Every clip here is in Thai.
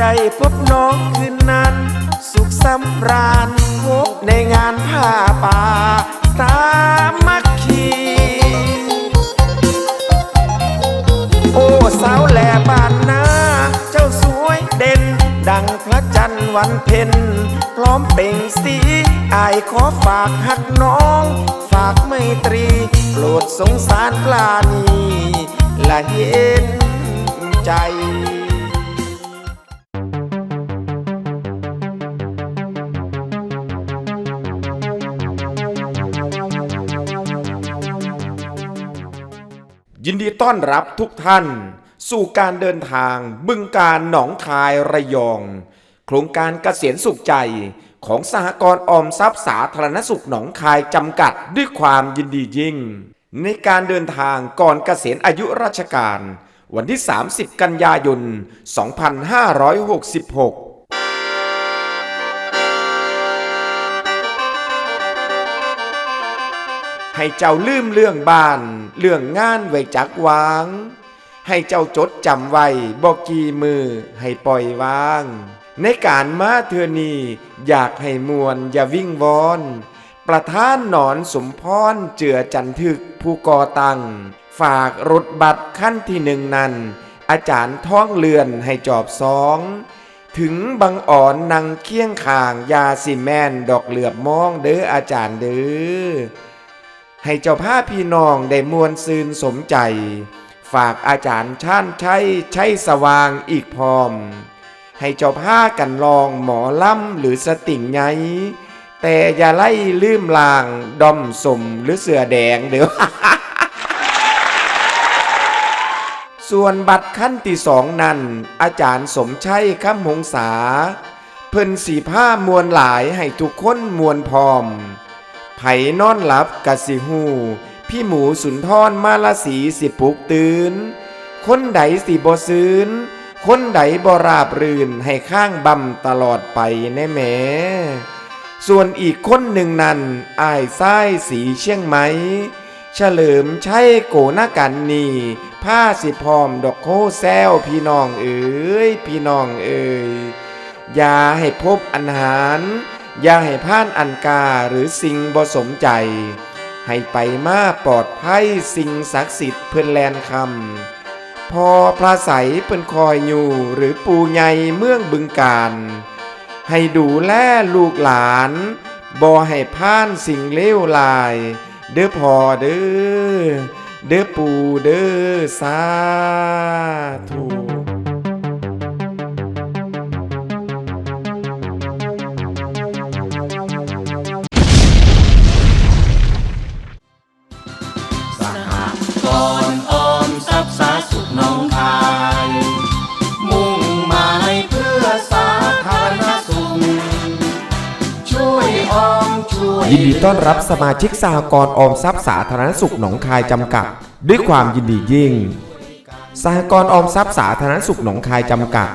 ได้พบน้องคืนนั้น สุขสำราญพบในงานผ้าป่าสามัคคีโอ้สาวแหล่บ้านนาเจ้าสวยเด่น ดังพระจันทร์วันเพ็ญพร้อมเปล่งสีอายขอฝากหักน้อง ฝากไมตรี โปรดสงสารกลานีละเห็นใจ ดีต้อนรับทุกท่าน สู่การเดินทางบึงการหนองคายระยอง โครงการเกษียณสุขใจของสหกรณ์ออมทรัพย์สาธารณสุขหนองคายจำกัดด้วยความยินดียิ่ง ในการเดินทางก่อนเกษียณอายุราชการ วันที่ 30 กันยายน 2566 ให้เจ้าลืมเรื่องบ้าน เรื่องงานไว้จักวาง ให้เจ้าจดจำไว้บอกกี่มือให้ปล่อยวาง ในการมาเทือนีอยากให้มวลอย่าวิ่งวอน ประธานหนอนสมพรเจือจันทึกผู้ก่อตั้ง ฝากรถบัตรขั้นที่หนึ่งนั้น อาจารย์ท้องเลือนให้จอบสองถึงบังอ่อนนางเคียงข่างยาสิแมนดอกเหลือบมองเด้ออาจารย์เด้อ ให้เจ้าภาพพี่น้องได้มวลซืนสมใจ ฝากอาจารย์ช่านชัยชัยสว่างอีกพร้อม ให้เจ้าผ้ากันลองหมอล่ำหรือสติ่งไงแต่อย่าไล่ลืมลางดอมสมหรือเสือแดงเดี๋ยวส่วนบัตรขั้นที่สองนั้น อาจารย์สมชัยคำหงษา เพิ่นสีผ้ามวลหลายให้ทุกคนมวลพร้อม ไผนอนหลับกะสิหูพี่หมูสุนทรมาลสีสิปลุกตื่น คนใดสิบ่ซื้น คนใดบ่ราบรื่นให้ข้างบำตลอดไปแน่แหมส่วนอีกคนหนึ่งนั้นอายซ้ายสีเชียงไหม เฉลิมใช่โกนากันนี่ผ้าสิพร้อมดอกโคแซวพี่น้องเอ๋ยพี่น้องเอ๋ยอย่าให้พบอันหาร อย่าให้พลาดอันกาหรือสิ่งบ่สมใจ ให้ไปมาปลอดภัยสิ่งศักดิ์สิทธิ์เพื่อนแลนคำ พอพระใสเพิ่นคอยอยู่หรือปูใหญ่เมืองบึงการ ให้ดูแลลูกหลานบ่ให้พลาดสิ่งเลวลาย เด้อพอเด้อเด้อปูเด้อสาธุ ยินดีต้อนรับสมาชิกสหกรณ์ออมทรัพย์สาธารณสุขหนองคายจำกัด ด้วยความยินดียิ่ง สหกรณ์ออมทรัพย์สาธารณสุขหนองคายจำกัด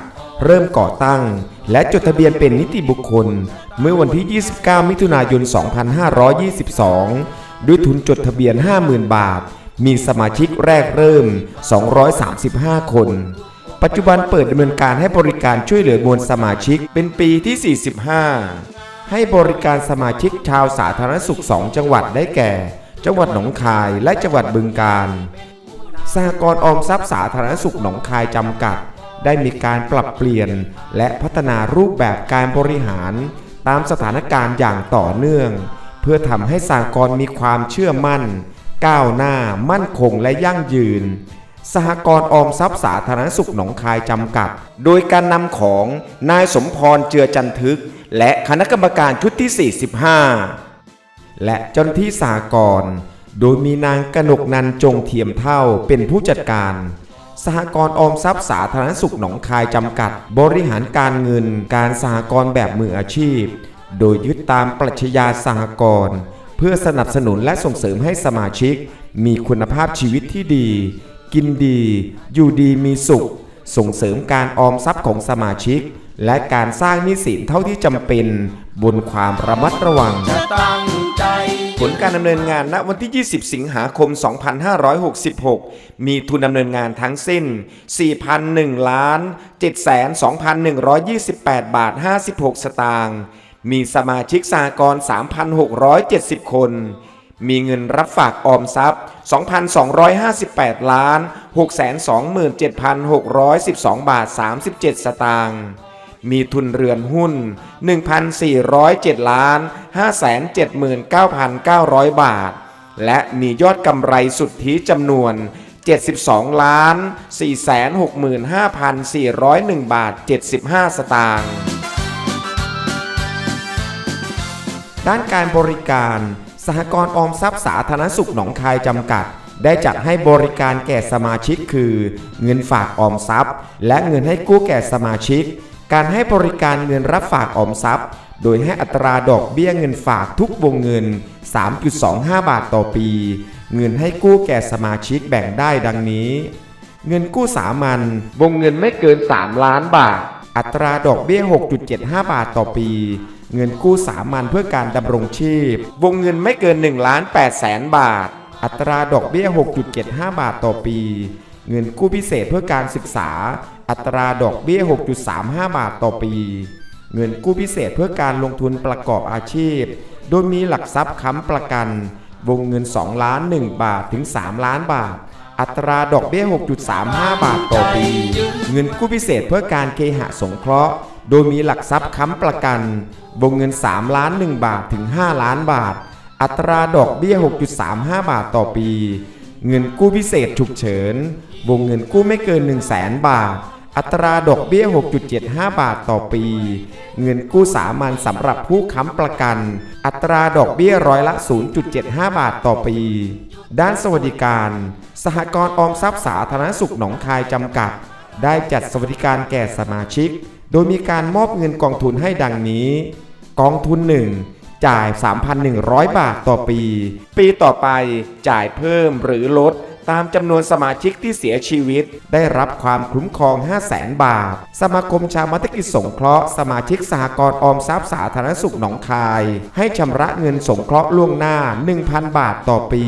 เริ่มก่อตั้ง และจดทะเบียนเป็นนิติบุคคล เมื่อวันที่ 29 มิถุนายน 2522 ด้วยทุนจดทะเบียน 50,000 บาท มีสมาชิกแรกเริ่ม 235 คน ปัจจุบันเปิดดำเนินการให้บริการช่วยเหลือมวลสมาชิกเป็นปีที่ 45 ให้บริการสมาชิกชาวสาธารณสุข 2 จังหวัดได้แก่ จังหวัดหนองคายและจังหวัดบึงกาฬสหกรณ์ออมทรัพย์สาธารณสุขหนองคายจำกัด ได้มีการปรับเปลี่ยนและพัฒนารูปแบบการบริหารตามสถานการณ์อย่างต่อเนื่อง เพื่อทำให้สหกรณ์มีความเชื่อมั่น ก้าวหน้ามั่นคงและยั่งยืน สหกรณ์ออมทรัพย์สาธารณสุขหนองคายจำกัด โดยการนำของนายสมพรเจือจันทึก และคณะกรรมการชุดที่ 45 และเจ้าหน้าที่สากรณ์โดยมีนางกนกนันจงเทียมเท่าเป็นผู้จัดการสหกรณ์ออมทรัพย์สาธารณสุขหนองคายจำกัด บริหารการเงินการสหกรณ์แบบมืออาชีพ โดยยึดตามปรัชญาสหกรณ์เพื่อสนับสนุนและส่งเสริมให้สมาชิก มีคุณภาพชีวิตที่ดี กินดี อยู่ดีมีสุข ส่งเสริมการออมทรัพย์ของสมาชิก และการสร้างนิสินเท่าที่จำเป็น บนความระมัดระวัง ตั้งใจ ผลการดำเนินงานณวันที่ 20 สิงหาคม 2566 มีทุนดำเนินงานทั้งสิ้น 4,001ล้าน7,2,128 บาท 56 สตางค์ มีสมาชิกสหกรณ์3,670 คน มีเงินรับฝากออมทรัพย์ 2,258 ล้าน 627,612 บาท 37 สตางค์มีทุนเรือนหุ้น 1,407 ล้าน 579,900 บาท และมียอดกำไรสุทธิจำนวน 72 ล้าน 465,401 บาท 75 สตางค์ด้านการบริการ สหกรณ์ออมทรัพย์สาธารณสุขหนองคายจำกัด ได้จัดให้บริการแก่สมาชิกคือ เงินฝากออมทรัพย์ และเงินให้กู้แก่สมาชิก การให้บริการเงินรับฝากออมทรัพย์ โดยให้อัตราดอกเบี้ยเงินฝากทุกวงเงิน 3.25 บาทต่อปี เงินให้กู้แก่สมาชิกแบ่งได้ดังนี้ เงินกู้สามัญวงเงินไม่เกิน 3 ล้านบาท อัตราดอกเบี้ย 6.75 บาทต่อปี เงินกู้สามัญเพื่อการดำรงชีพ วงเงินไม่เกิน1ล้าน8แสนบาท อัตราดอกเบี้ย 6.75 บาทต่อปี เงินกู้พิเศษเพื่อการศึกษา อัตราดอกเบี้ย 6.35 บาทต่อปี เงินกู้พิเศษเพื่อการลงทุนประกอบอาชีพ โดยมีหลักทรัพย์ค้ำประกัน วงเงิน 2 ล้าน 1 บาทถึง 3 ล้านบาทอัตราดอกเบี้ย 6.35 บาทต่อปี เงินกู้พิเศษเพื่อการเคหะสงเคราะห์ โดยมีหลักทรัพย์ค้ำประกัน วงเงิน 3 ล้าน 1 บาทถึง 5 ล้านบาท อัตราดอกเบี้ย 6.35 บาทต่อปี เงินกู้พิเศษฉุกเฉิน วงเงินกู้ไม่เกิน 1 0 0 0 0แสนบาท อัตราดอกเบี้ย 6.75 บาทต่อปี เงินกู้สามัญสำหรับผู้ค้ำประกัน อัตราดอกเบี้ยร้อยละ 0.75 บาทต่อปี ด้านสวัสดิการ สหกรณ์ออมทรัพย์สาธารณสุขหนองคายจำกัด ได้จัดสวัสดิการแก่สมาชิก โดยมีการมอบเงินกองทุนให้ดังนี้ กองทุน 1 จ่าย 3,100 บาทต่อปี ปีต่อไปจ่ายเพิ่มหรือลดตามจำนวนสมาชิกที่เสียชีวิต ได้รับความคุ้มครอง 5 0 0แสนบาท สมาคมชาวมัตกิจสงเคราะห์สมาชิกสหกรณ์ออมทรัพย์สาธารณสุขหนองคาย ให้ชำระเงินสงเคราะห์ล่วงหน้า 1,000 บาทต่อปี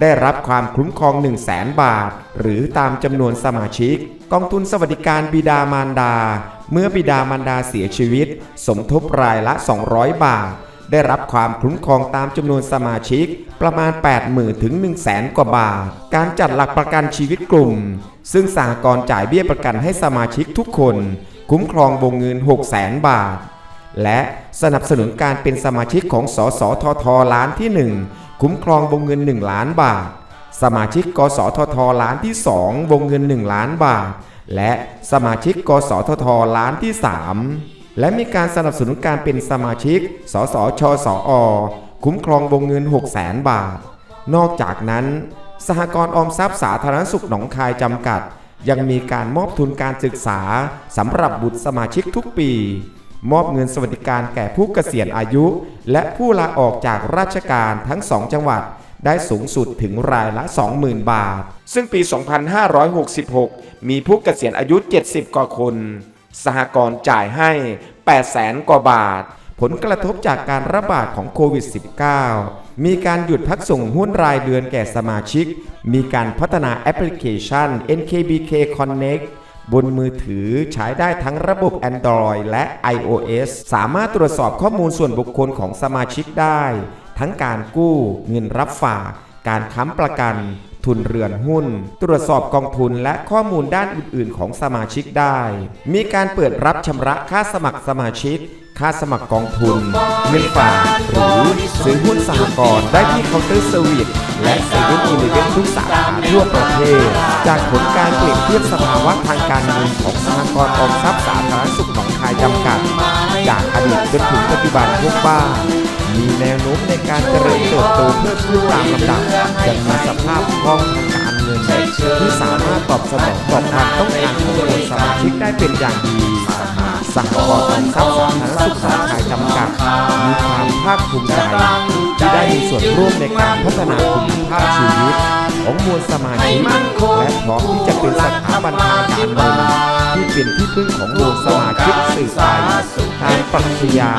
ได้รับความคุ้มครอง 1 0 0 0 0แสนบาท หรือตามจำนวนสมาชิก กองทุนสวัสดิการบิดามารดา เมื่อบิดามารดาเสียชีวิต สมทบรายละ 200 บาท ได้รับความคุ้มครองตามจำนวนสมาชิก ประมาณ 80,000ถึง1 0 0 0 0แสนกว่าบาท การจัดหลักประกันชีวิตกลุ่ม ซึ่งสหกรณ์จ่ายเบี้ยประกันให้สมาชิกทุกคน คุ้มครองวงเงิน 6 0 0แสนบาท และสนับสนุนการเป็นสมาชิกของสสททล้านที่ 1 คุ้มครองวงเงิน 1 ล้านบาท สมาชิกกสททล้านที่ 2 วงเงิน 1 ล้านบาท และสมาชิกกสททล้านที่ 3 และมีการสนับสนุนการเป็นสมาชิก สสชสอ คุ้มครองวงเงิน6 0 0แสนบาท นอกจากนั้น สหกรณ์ออมทรัพย์สาธารณสุขหนองคายจำกัด ยังมีการมอบทุนการศึกษาสำหรับบุตรสมาชิกทุกปี มอบเงินสวัสดิการแก่ผู้เกษียณอายุ และผู้ลาออกจากราชการทั้งสองจังหวัด ได้สูงสุดถึงรายละ 20,000 บาท ซึ่งปี 2566 มีผู้เกษียณอายุ 70 กว่าคน สหกรณ์จ่ายให้ 800,000 กว่าบาท ผลกระทบจากการระบาดของโควิด -19 มีการหยุดพักส่งหุ้นรายเดือนแก่สมาชิก มีการพัฒนาแอปพลิเคชัน NKBK Connect บนมือถือใช้ได้ทั้งระบบ Android และ iOS สามารถตรวจสอบข้อมูลส่วนบุคคลของสมาชิกได้ ทั้งการกู้ เงินรับฝาก การค้ำประกัน ทุนเรือนหุ้น ตรวจสอบกองทุนและข้อมูลด้านอื่น ๆ ของสมาชิกได้ มีการเปิดรับชำระค่าสมัครสมาชิก ค่าสมัครกองทุน เงินฝากหรือซื้อหุ้นสหกรณ์ได้ที่เคาน์เตอร์เซอร์วิสและเซเว่นอีเลเวนทุกสาขาทั่วประเทศ จากผลการเปรียบเทียบสภาวะทางการเงินของสหกรณ์ออมทรัพย์สาธารณสุขหนองคายจำกัด จากอดีตจนถึงปัจจุบันพบว่า มีแนวโน้มในการเจริญเติบโตเพิ่มขึ้นตามลำดับยังมีสภาพคล่องทางการเงินที่สามารถตอบสนองต่อความต้องการของมวลสมาชิกได้เป็นอย่างดีสหกรณ์ออมทรัพย์สาธารณสุขสาขาจำกัดมีความภาคภูมิใจที่ได้มีส่วนร่วมในการพัฒนาคุณภาพชีวิต ของมวลสมาชิกและพร้อมที่จะเป็นสถาบันทางการเงิน เป็นที่พึ่งของดวงสมาชิกสืบไปทางปรัชญา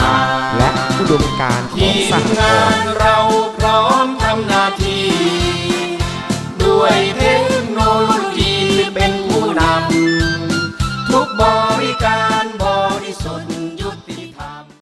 และอุดมการของสหกรณ์เราพร้อน้อมทำหน้าที่ด้วยเทค